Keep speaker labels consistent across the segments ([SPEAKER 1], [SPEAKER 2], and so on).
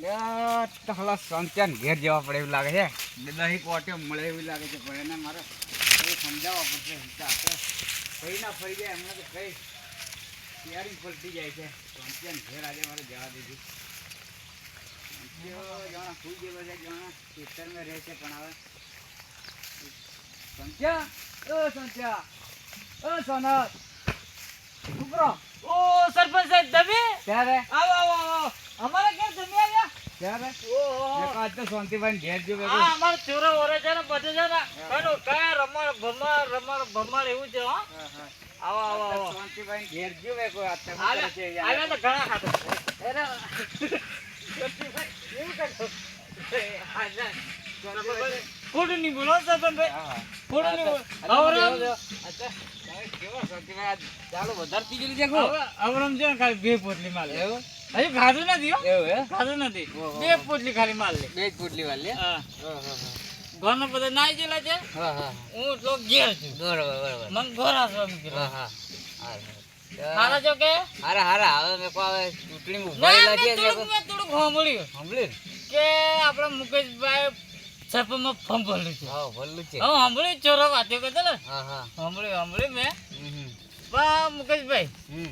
[SPEAKER 1] તો ઘેર જવા પડે એવું લાગે છે. દહીં કોટ્યો મળે એવું લાગે છે પણ એને મારે સમજાવવા પડશે ફરી ના ફરી જાય એમને તો કઈ તૈયારી પલટી જાય છે. સંચાન ઘેર આજે મારે જવા દીધી. જણા સુઈ ગયેલો છે જાણે ખેતરમાં રહે છે પણ હવે. સંચ્યા ઓ સંચ્યા ઓ સોનત છોકરો.
[SPEAKER 2] ઓ સરપંચ સાહેબ તમે?
[SPEAKER 1] ત્યારે
[SPEAKER 2] આવો આવો આવો. અમારા ખોટું નહીં બોલો ભાઈ. ખોટું નહીં બોલો.
[SPEAKER 1] ચાલો વધારે પી ગયેલી છે
[SPEAKER 2] ને ખાલી બે પોટલી માલ.
[SPEAKER 1] એવું?
[SPEAKER 2] હજુ ખાધું નથી
[SPEAKER 1] એવું હે?
[SPEAKER 2] ખાધું નથી. બે પોટલી ખાલી માલ લે.
[SPEAKER 1] બે જ પોટલી વાળી લે?
[SPEAKER 2] હા. ઘરનો બધા નાઈ જેલા છે.
[SPEAKER 1] હા, હા.
[SPEAKER 2] હું. તો ઘેર છું.
[SPEAKER 1] બરોબર બરોબર.
[SPEAKER 2] મન ઘર સ્વામી
[SPEAKER 1] હા હા. હા.
[SPEAKER 2] હારા છો કે?
[SPEAKER 1] હારા હારા. હવે મેં કહું હવે ચૂંટણી
[SPEAKER 2] ઉભાઈ
[SPEAKER 1] લાગી છે
[SPEAKER 2] મેં થોડુંક સાંભળ્યું.
[SPEAKER 1] સાંભળ્યું
[SPEAKER 2] કે આપણા મુકેશભાઈ સરપંચમાં ફોર્મ ભરલું છે.
[SPEAKER 1] હા ભલું છે.
[SPEAKER 2] હા સાંભળ્યું ચોરો વાતો કરતો ને
[SPEAKER 1] હા હા.
[SPEAKER 2] સાંભળ્યું સાંભળ્યું મેં.
[SPEAKER 1] હમ.
[SPEAKER 2] મુકેશભાઈ.
[SPEAKER 1] હમ.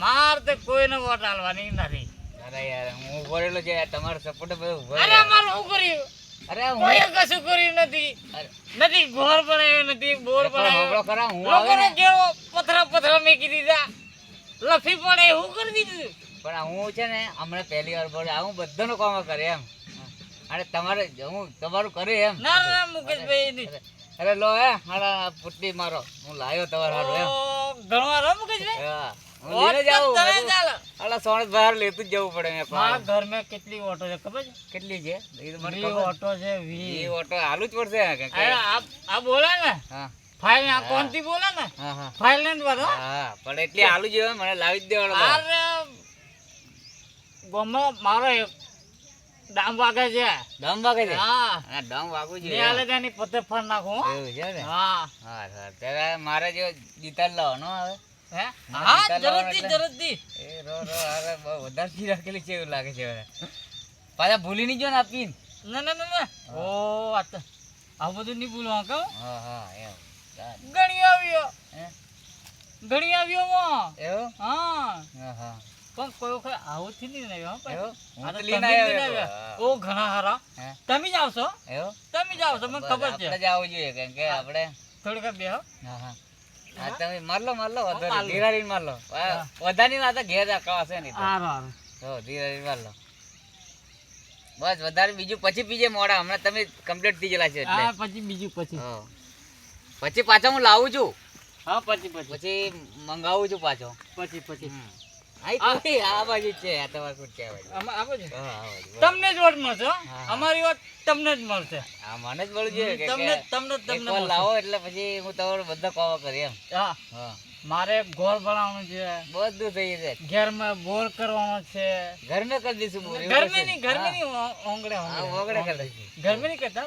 [SPEAKER 2] માર તો કોઈને વોટ આલવાની નથી.
[SPEAKER 1] અરે યાર હું ઊભો છે તમારો સપોર્ટ બધો ઊભો
[SPEAKER 2] અરે મારું હું કર્યું?
[SPEAKER 1] અરે હું
[SPEAKER 2] કશું કર્યું નથી. નથી ઘોર બનાવ્યો નથી બોર બનાવ્યો
[SPEAKER 1] ખરા, હું
[SPEAKER 2] લોકોને કેવો પથરા પથરા મેકી દીધા. લફી પડે હું કરી દીધું.
[SPEAKER 1] પણ હું છે ને હમણાં પહેલી વાર બોલ્યા હું બધાનો કામ કરે એમ. અને તમારે હું તમારું કરે એમ.
[SPEAKER 2] ના ના મુકેશભાઈ.
[SPEAKER 1] અરે લો હે મારા પુટ્ટી મારો. હું લાવ્યો તમારો
[SPEAKER 2] ઘણો હારો મુકેશભાઈ?
[SPEAKER 1] હા, હું
[SPEAKER 2] વોટ
[SPEAKER 1] લઈને
[SPEAKER 2] તો
[SPEAKER 1] જાઉં.
[SPEAKER 2] તરત
[SPEAKER 1] બધું.
[SPEAKER 2] ચાલે.
[SPEAKER 1] અલા સોણત બહાર લેતું જવું પડે મેં
[SPEAKER 2] મારા કેટલી ઓટો છે ખબર છે?
[SPEAKER 1] કેટલી છે? એ તો મને
[SPEAKER 2] વી
[SPEAKER 1] ખબર.
[SPEAKER 2] ઓટો છે વી.
[SPEAKER 1] ઓટો હાલું જ પડશે કે- કે-
[SPEAKER 2] અરે આ આ બોલે ને.
[SPEAKER 1] હા.
[SPEAKER 2] ફાઇલ આ કોણથી બોલે ને?
[SPEAKER 1] હા હા.
[SPEAKER 2] ફાઇલ ને બધો
[SPEAKER 1] હા પણ એટલી હાલું જોઈએ મને લાવી જ દેવાનો.
[SPEAKER 2] અરે ગોમાં મારો ડામ વાગે છે.
[SPEAKER 1] ડામ વાગે છે?
[SPEAKER 2] હા.
[SPEAKER 1] ડામ દમ છે
[SPEAKER 2] ને આલે તેની પતે ફર નાખું
[SPEAKER 1] એવું છે ને?
[SPEAKER 2] હા.
[SPEAKER 1] હા સર ત્યારે મારે જો જીતા લાવવાનો હવે
[SPEAKER 2] હે? હા
[SPEAKER 1] જીતા લાવવાનો
[SPEAKER 2] જરૂરથી
[SPEAKER 1] એટલે.
[SPEAKER 2] જરૂરથી.
[SPEAKER 1] એ રો રો અરે બહુ વધારે રાખેલી છે એવું લાગે છે પાછા ભૂલી નહીં જો ને આપીને
[SPEAKER 2] ના ના ના ના. ઓ આ તો આ બધું નહીં ભૂલવા કહું
[SPEAKER 1] હા. હા એમ. ચાલ.
[SPEAKER 2] આવ્યો
[SPEAKER 1] હે?
[SPEAKER 2] આવ્યો માં.
[SPEAKER 1] એવું?
[SPEAKER 2] હા.
[SPEAKER 1] હા હા.
[SPEAKER 2] પણ કોઈ વખત આવું થી નહીં આવ્યો. ઓ ઘણા હારા. તમે જ આવશો?
[SPEAKER 1] એવું?
[SPEAKER 2] તમે જ આવશો મને ખબર છે.
[SPEAKER 1] આપણે જ આવવું જોઈએ કેમ કે આપણે
[SPEAKER 2] થોડીક બે હો
[SPEAKER 1] હા. હા તમે માર લો માર લો
[SPEAKER 2] હા,
[SPEAKER 1] વધારે. ધીરારીને માર લો
[SPEAKER 2] હા.
[SPEAKER 1] વધારની વાત ઘેર રાખવા હશે નહીં તો. ધીરારીને માર બસ વધારે બીજું પછી પીજે મોડા. હમણાં તમે કમ્પ્લીટ થઈ ગયેલા છે એટલે.
[SPEAKER 2] હા પછી બીજું પછી.
[SPEAKER 1] પછી પાછો હું લાવું છું.
[SPEAKER 2] હા પછી પછી.
[SPEAKER 1] પછી મંગાવું છું પાછો.
[SPEAKER 2] પછી પછી.
[SPEAKER 1] છે છે
[SPEAKER 2] છો. તમને જ વોટ મળશે અમારી વાત તમને જ મળશે.
[SPEAKER 1] મને જ છે
[SPEAKER 2] તમને તમને તમને
[SPEAKER 1] લાવો એટલે પછી હું તમારો બધા કોવા કરી એમ.
[SPEAKER 2] હા. મારે ઘર બનાવવાનું છે.
[SPEAKER 1] બધું થઈ જશે.
[SPEAKER 2] ઘરમાં બોર કરવાનો છે.
[SPEAKER 1] ઘરમાં કરી દઈશું
[SPEAKER 2] ઘરમાં નહીં ઘરમાં નહીં ઓંગળે ઓંગળે.
[SPEAKER 1] કરી દઈશું.
[SPEAKER 2] ઘરમાં નહીં કરતા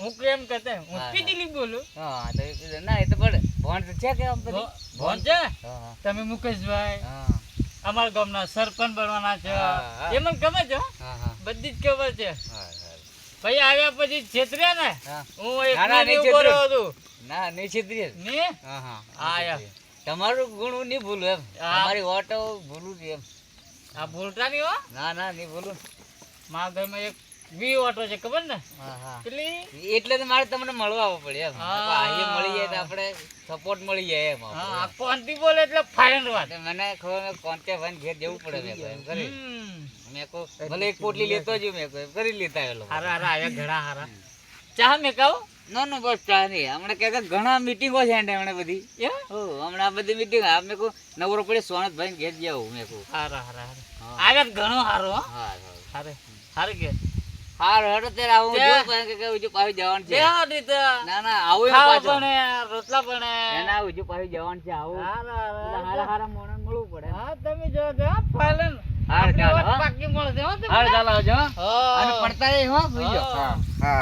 [SPEAKER 1] હો,
[SPEAKER 2] કેમ કરતા હું પીટીલી બોલું.
[SPEAKER 1] હા તો ના એ તો પણ ભણ છે કે આમ બધી?
[SPEAKER 2] ભો- છે. તમે મુકેશભાઈ.
[SPEAKER 1] હા,
[SPEAKER 2] અમારા ગામના સરપંચ બનવાના છે. એ મને ખબર છે. બધી જ ખબર છે. પછી આવ્યા પછી છેતર્યા ને?
[SPEAKER 1] હું.
[SPEAKER 2] એક ઊભો રહ્યો હતો.
[SPEAKER 1] ના નહીં છેતરીએ.
[SPEAKER 2] ને
[SPEAKER 1] હા, હા. તમારું ગુણ હું નહીં ભૂલું એમ.
[SPEAKER 2] અમારી
[SPEAKER 1] તમારી ઓટો ભૂલું એમ.
[SPEAKER 2] આ ભૂલતા નહીં હો.
[SPEAKER 1] ના ના નહીં ભૂલું.
[SPEAKER 2] મારા ઘરમાં એક વી ઓટો છે ખબર ને?
[SPEAKER 1] એટલે તો મારે તમને મળવા આવવું પડે એમ. મળી જાય તો આપણે સપોર્ટ મળી જાય એમ.
[SPEAKER 2] હા કોણથી બોલે એટલે ફાઇનલ વાત.
[SPEAKER 1] મને ખબર કોન્તે ભાઈને ઘેર જવું પડે મેં એમ કરી. મેં કહું ભલે એક પોટલી લેતો જ મેં કહ્યું, કરી લેતા એલો
[SPEAKER 2] હારા હારા આવ્યા ઘણા હારા. ચા મેં કહું?
[SPEAKER 1] નો નો બસ ચા નહીં. હમણાં કે ઘણા મીટિંગો છે એને હમણાં બધી. હો હમણાં આ બધી મીટિંગ આ મેં કહું નવરો પડે સોનત ભાઈ ઘેર જાવ મેં કહું.
[SPEAKER 2] હારા હારા હારા. આવ્યા ઘણો હારો હા.
[SPEAKER 1] હા
[SPEAKER 2] હારે હારે કે
[SPEAKER 1] હારું હેડો આવું જો. કે કે જવાનું છે. ના ના આવું
[SPEAKER 2] ખાવા રોટલા પણ
[SPEAKER 1] ના ના હજુ પાછું જવાનું છે આવું.
[SPEAKER 2] હારા હારા
[SPEAKER 1] હારા. હારા મળવું પડે.
[SPEAKER 2] હા તમે જો જો ફાઇનલ
[SPEAKER 1] હારું, ચાલો, હા.
[SPEAKER 2] પાકી મળશે હો
[SPEAKER 1] હારું ચાલો આવજો. અને પડતા હો
[SPEAKER 2] હા.
[SPEAKER 1] હા